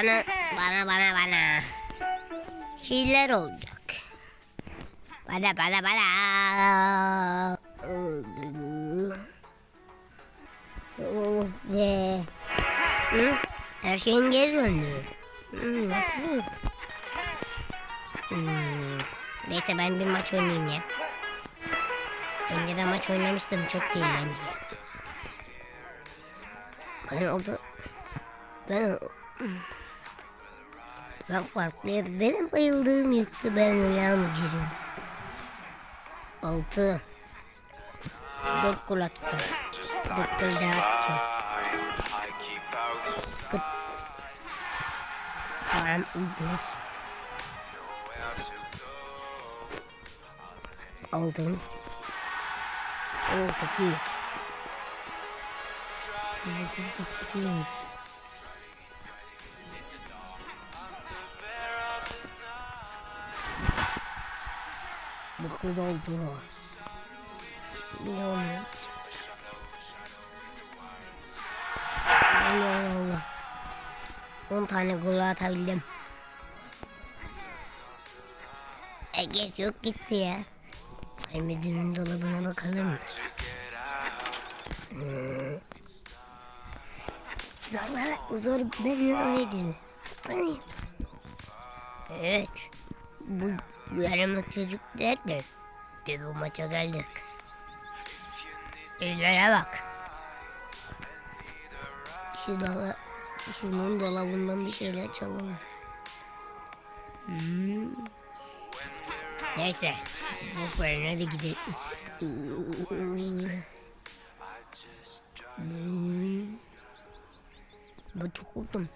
Bana bana bana bana. Şeyler olacak. Bana bana bana. Oh yeah. Hı? Her şeyin geri döndü. Hı, nasıl? Hmm. Neyse ben bir maç oynayayım ya. Önceden maç oynamıştım çok eğlenceli. Ben orada ben ben farklı yerden bayıldım yoksa ben uyan mı giriyorum? Altı Dört gol atacağım. Dört gol daha atacağım. Aldım. Oo çok iyi. Çok Dokuz oldu. Yine olmuyor. Allah Allah. 10 tane gol atabildim. Ege çok gitti ya. Ay müdürün dolabına bakalım. Hmm. Zor, zor ben öyle Evet. Bu, yaramaz çocuk nerede? De bu maça geldik. Ellere bak. Şu dolap, şunun dolabından bir şeyler çalalım. Hmm. Neyse. Bu fırına da gidelim. Hmm. Bu çok korktum.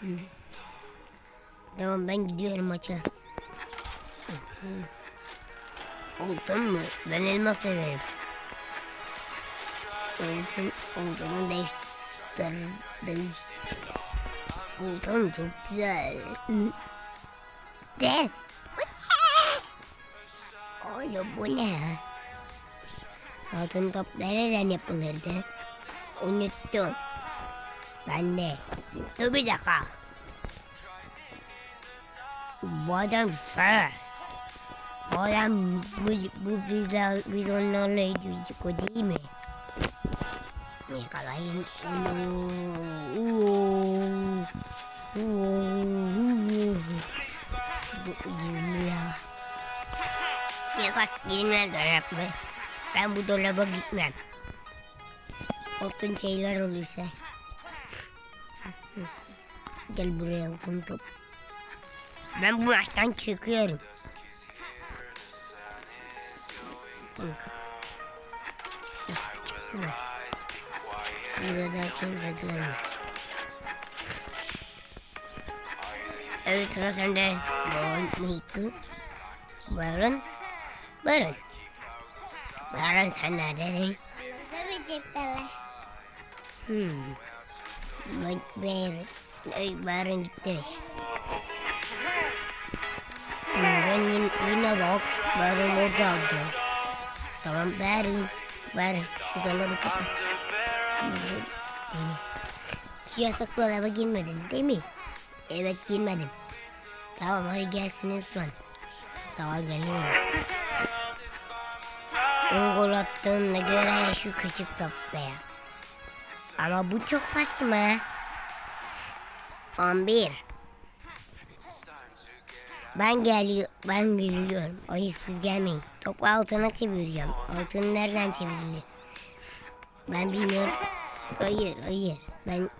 Hmm. Tamam ben gidiyorum maça. Oldu mu? Ben elma severim. Olsun, olduğunu değiştir. Değiş. Olsun çok güzel. De. Oğlum bu ne? Altın top nereden yapılırdı? Unuttum. Ben de. Dur bir dakika. Adam sağ. Bu adam bu, bu bizler, biz onlarla ediyoruz o değil mi? Yakalayın onu. Bu iyi ya. Yasak giyinmez dolabı. Ben bu dolaba gitmem. Altın şeyler olursa. Gel buraya top. Ben bu maçtan çıkıyorum. Çıktılar. Burada kimse görmez. Evet sıra sende. Bol mıydı? Buyurun. Buyurun sen neredesin? Cepteler. Hmm. Ay, Buyurun gitmiş. Bak. Buyurun orada aldı. Tamam Buyurun. Buyurun. Şu dolabı kapat. Buyurun. Şu yasak dolaba girmedin değil mi? Evet girmedim. Tamam hadi gelsiniz son. Tamam geliyorum. On gol attığına göre şu küçük top be. Ama bu çok saçma. 11. Ben geliyor, ben geliyorum. Hayır siz gelmeyin. Topu altına çevireceğim. Altını nereden çevirilir? Ben bilmiyorum. Hayır, hayır. Ben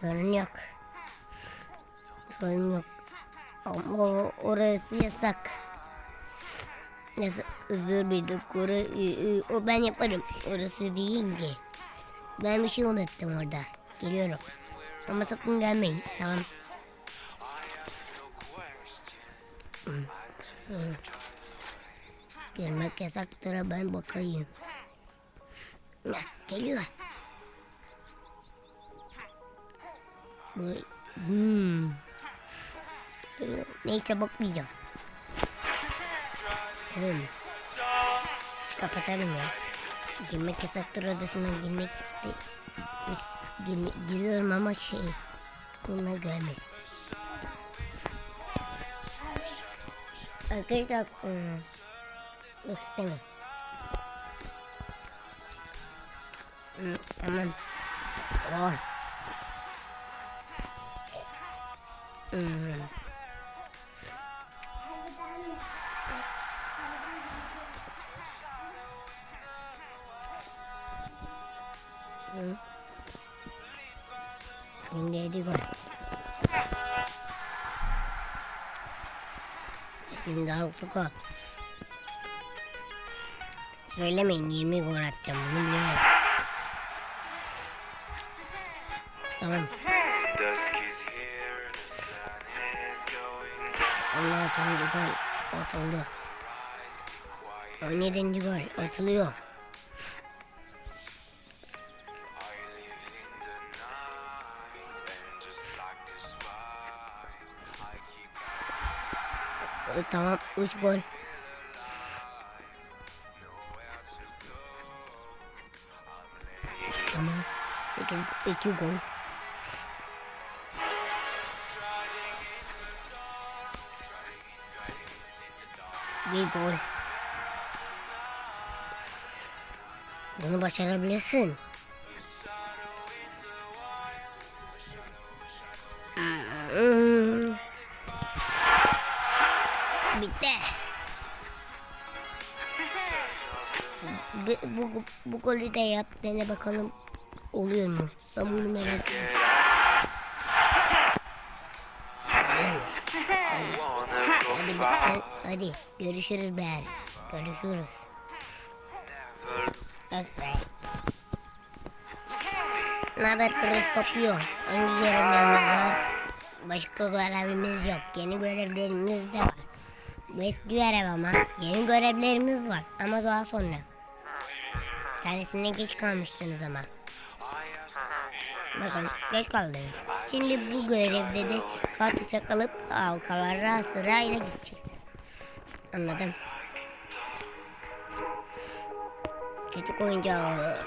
sorun yok. Sorun yok. Ama orası yasak. Yasak. Özür dilerim. Orası, o ben yaparım. Orası değil ki. Ben bir şey unuttum orada. Geliyorum. Ama sakın gelmeyin. Tamam. Gelmek yasaktır ben bakayım. Geliyor. Hmm. Neyse bakmayacağım. Hmm. Kapatalım ya. Girmek yasaktır odasına girmek iste- is- girme- giriyorum ama şey bunlar görmesin. Arkadaşlar hmm, yok istemiyorum. Hmm, aman. Oh. Hmm. Hı. Şimdi yedi gol. Şimdi altı gol. Söylemeyin 20 gol atacağım bunu biliyorum. Tamam. Down. Onlar atıncı gol atıldı. 17. gol atılıyor. Ee, Tamam 3 gol. nowhere to go. 8 2 gol. Bir gol. Bunu başarabilirsin. Bitti. Bu, bu, bu golü de yap. Dene bakalım oluyor mu? Ben bunu merak ediyorum. Hadi, hadi görüşürüz be. Görüşürüz. be. Ne haber kırık kopuyor. Hangi görevlerimiz var? Başka görevimiz yok. Yeni görevlerimiz de var. Bu eski görev ama yeni görevlerimiz var. Ama daha sonra. Bir Tanesinde geç kalmıştınız ama. Bakın geç kaldınız. Şimdi bu görevde de kartuşa kalıp halkalara sırayla gideceksin. Anladım. Çocuk oyuncağı.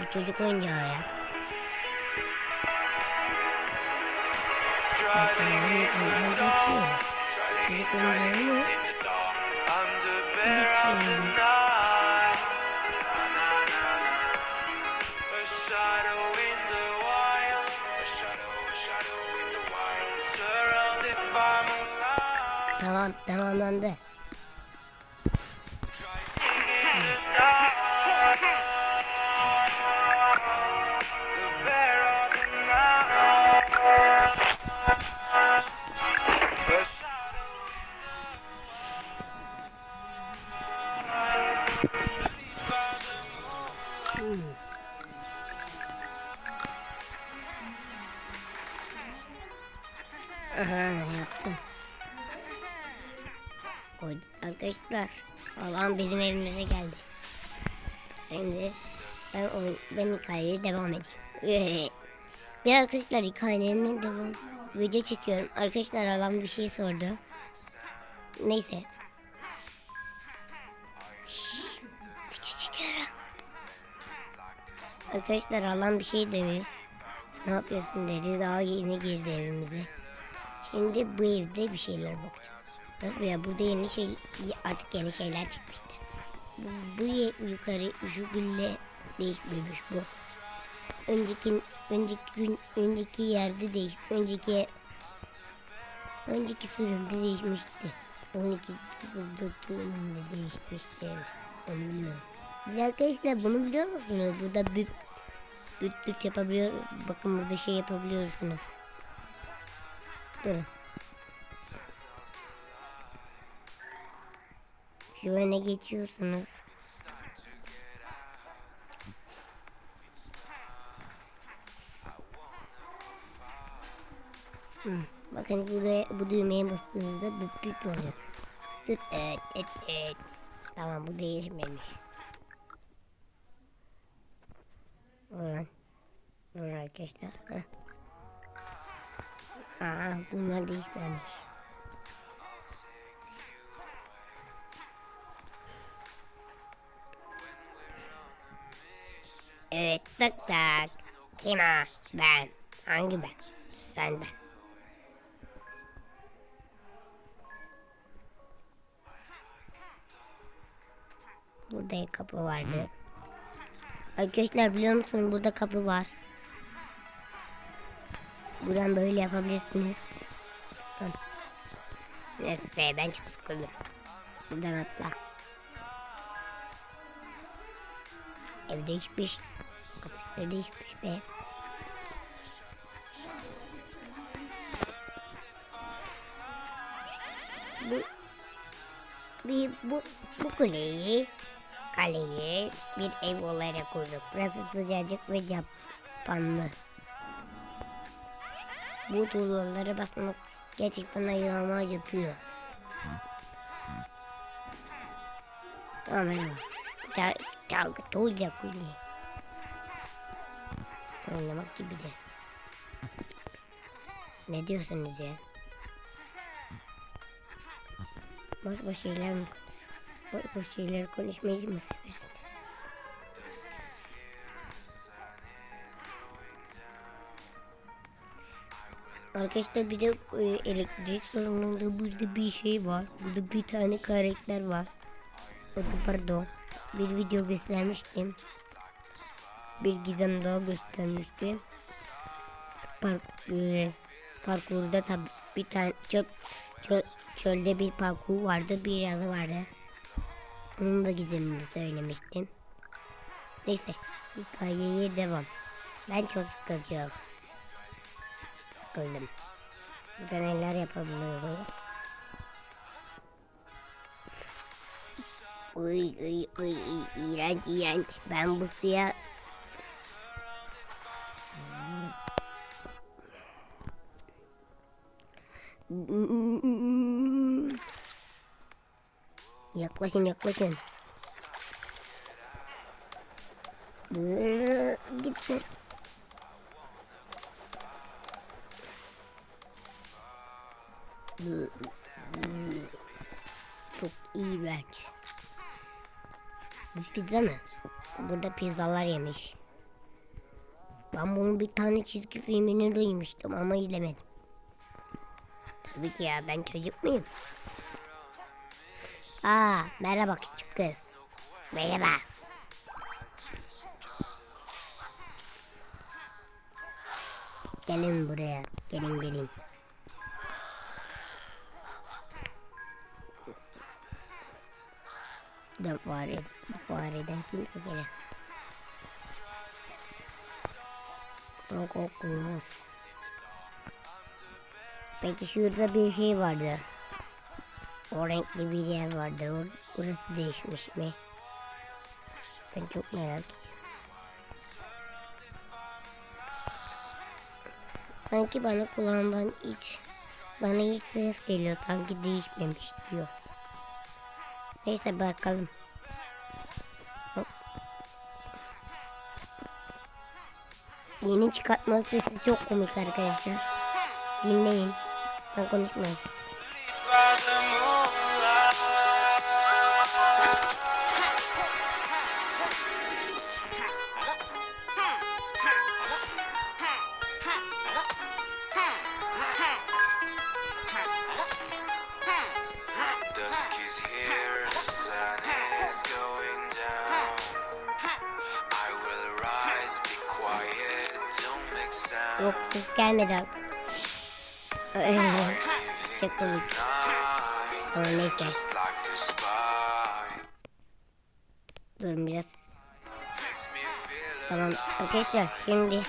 Bir çocuk oyuncağı ya. driving geçiyor. Çocuk oyuncağı mı? under bear arkadaşlar Allah'ım bizim evimize geldi. Şimdi ben, oyun, ben hikayeye devam edeyim. Bir arkadaşlar hikayenin devam video çekiyorum. Arkadaşlar Allah'ım bir şey sordu. Neyse. Video çekiyorum. Arkadaşlar Allah'ım bir şey dedi. Ne yapıyorsun dedi. Daha yeni girdi evimize. Şimdi bu evde bir şeyler bakacağız. Nasıl ya burada yeni şey artık yeni şeyler çıkmıştı. Bu, bu yukarı şu gülle değişmemiş bu. Önceki önceki gün önceki yerde değiş önceki önceki sürümde değişmişti. 12 sürümde değişmişti. Onu biliyorum. Siz arkadaşlar bunu biliyor musunuz? Burada büt büt büt yapabiliyor. Bakın burada şey yapabiliyorsunuz. Durun. Öne geçiyorsunuz. Hmm, Bakın buraya bu düğmeye bastığınızda büt büt oluyor. Tıt et et et. Tamam bu değişmemiş. Ulan. Dur arkadaşlar. Heh. Aa, bunlar değişmemiş. Evet tak tak. Kim o? Ben. Hangi ben? Sen de. Burada kapı vardı. Arkadaşlar biliyor musunuz burada kapı var. Buradan böyle yapabilirsiniz. Neyse be, ben çok sıkıldım. Buradan atla. Ev değişmiş. Kapısı değişmiş be. Bu bir bu, bu kuleyi kaleyi bir ev olarak kurduk. Burası sıcacık ve Japonlu. Bu tuğlalara basmak gerçekten ayağıma acıtıyor. Tamam merhaba. Ta, tuğla kule. Oynamak gibi de. Ne diyorsunuz ya? Boş boş şeyler mi? Boş boş şeyler konuşmayı mı seversiniz? Arkadaşlar bir de e, elektrik sorununda burada bir şey var. Burada bir tane karakter var. O pardon. Bir video göstermiştim. Bir gizem daha göstermiştim. Park, e, parkurda tabi bir tane çöl, çöl, çölde bir parkur vardı. Bir yazı vardı. Onun da gizemini söylemiştim. Neyse. Hikayeye devam. Ben çok sıkılacağım. Sıkıldım. Burada neler yapabilirim? Uy uy uy uy, iğrenç iğrenç. Ben bu suya Yaklaşın yaklaşın. Gitme. Pizza mı? Burada pizzalar yemiş. Ben bunu bir tane çizgi filmini duymuştum ama izlemedim. Tabii ki ya ben çocuk muyum? Aa merhaba küçük kız. Merhaba. Gelin buraya. Gelin gelin. Da fare, fareden kimse gelir. Çok korkunç. Peki şurada bir şey vardı. O renkli bir yer vardı. Or- Orası değişmiş mi? Ben çok merak ediyorum. Sanki bana kulağımdan hiç bana hiç ses geliyor. Sanki değişmemiş diyor. Neyse bakalım. Yeni çıkartma sesi çok komik arkadaşlar. Dinleyin. Ben konuşmuyorum. Yok ses gelmedi abi. Çok komik. Ama neyse. Durun biraz. Tamam arkadaşlar şimdi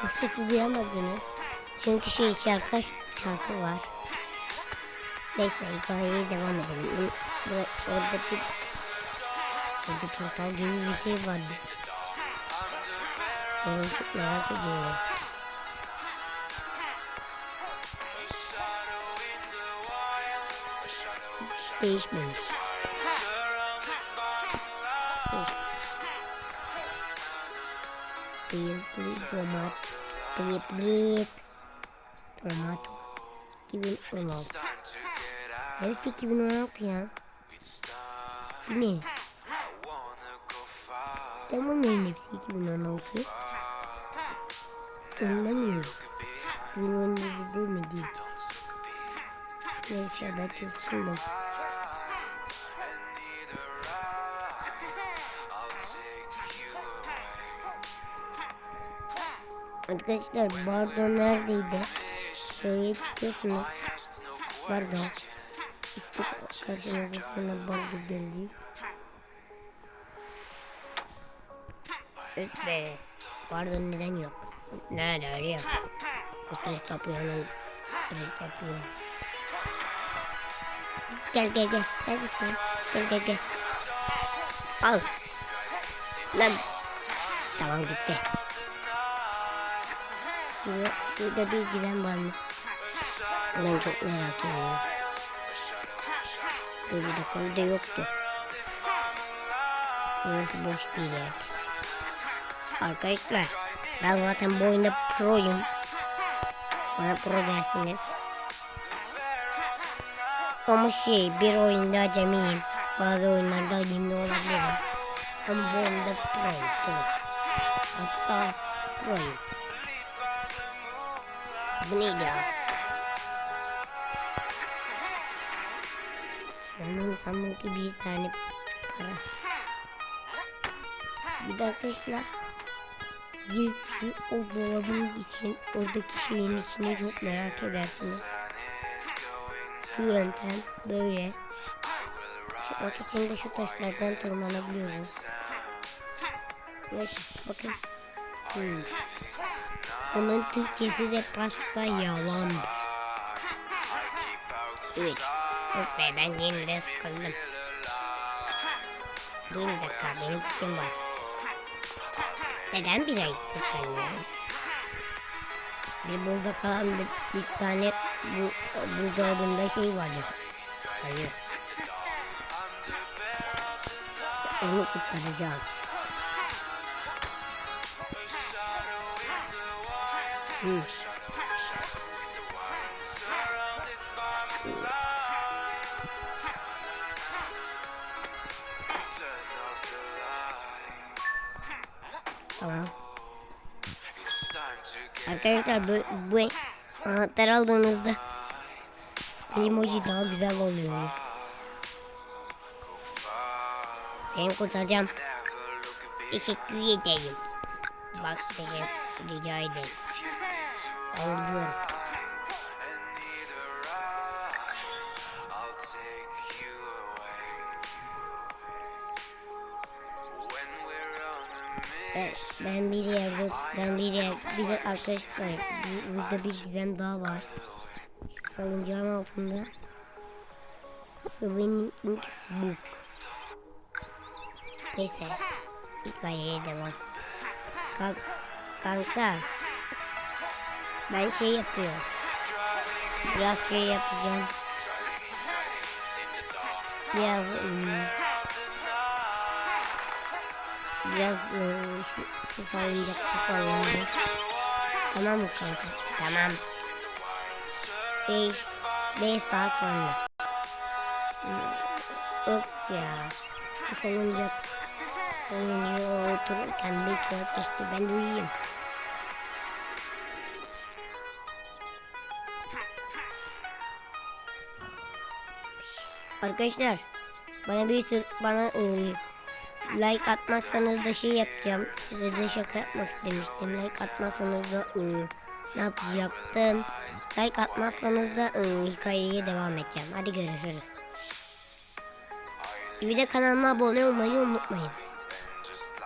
siz sesi duyamadınız. Çünkü şey şarkı şarkı var. Neyse hikayeye devam edelim. Bu, bu, orada bir orada portal gibi bir şey vardı. Ben çok merak ediyorum. Değişmemiş. Kıyıklı domat. Kıyıklı domat. 2016. Hepsi 2016 ya. Bu ne? Tamam benim hepsi 2016. Anlamıyorum. Kuyruğun dizi değil mi değil. Neyse ben sıkıldım. Arkadaşlar Bardo neredeydi? Şöyle çıkıyorsunuz. Bardo. İşte karşınıza sonra Bardo geldi. Evet be. Bardo neden yok? Nerede arıyor? Stres yapıyor lan. Stres yapıyor. Gel gel gel. Gel gel. Gel gel gel. Al. Lan. Tamam gitti. Burada, burada bir giden var mı? Ben çok merak ediyorum. Bir dakika orada yoktu. Burası boş bir yer. Arkadaşlar ben zaten bu oyunda proyum. Bana pro dersiniz. Ama şey bir oyunda acemiyim. Bazı oyunlarda acemi olabilirim. Ama bu oyunda proyum. Pro. Hatta proyum. Bu neydi? Onun sandım ki bir tane para. Bir de arkadaşlar bir şu o dolabın için oradaki şeyin içine çok merak edersiniz. Bu yöntem böyle. Şu ortasında şu taşlardan tırmanabiliyoruz. Ve bakın. Hmm. Bunun Türkçesi de pasta yalan. Evet. Yok be ben yeniden sıkıldım. Dur bir dakika benim fikrim var. Neden bir ay tutamıyorum? Bir burada kalan bir, bir tane bu buzdolabında şey vardı. Hayır. Onu kurtaracağım. Tamam. Arkadaşlar bu, bu anahtar aldığınızda emoji daha güzel oluyor. Seni kurtaracağım. Teşekkür ederim. Bak teşekkür rica ederim. A Ben, bir yerde ben bir yer bir bir- burada bir gizem daha var. Salıncağın altında. Swimming book. Neyse. Hikayeye devam. Kank, kanka. Ben şey yapıyorum. Biraz şey yapacağım. Biraz ım, biraz ım, şu, şu sallandı. Tamam mı kanka? Tamam. 5 5 saat sonra. Öf ya. Salıncak salıncağa otururken bir saat geçti. Ben uyuyayım. Arkadaşlar bana bir sürü bana e, like atmazsanız da şey yapacağım. Size de şaka yapmak istemiştim. Like atmazsanız da e, ne yapacaktım? Like atmazsanız da e, hikayeye devam edeceğim. Hadi görüşürüz. Bir de kanalıma abone olmayı unutmayın. just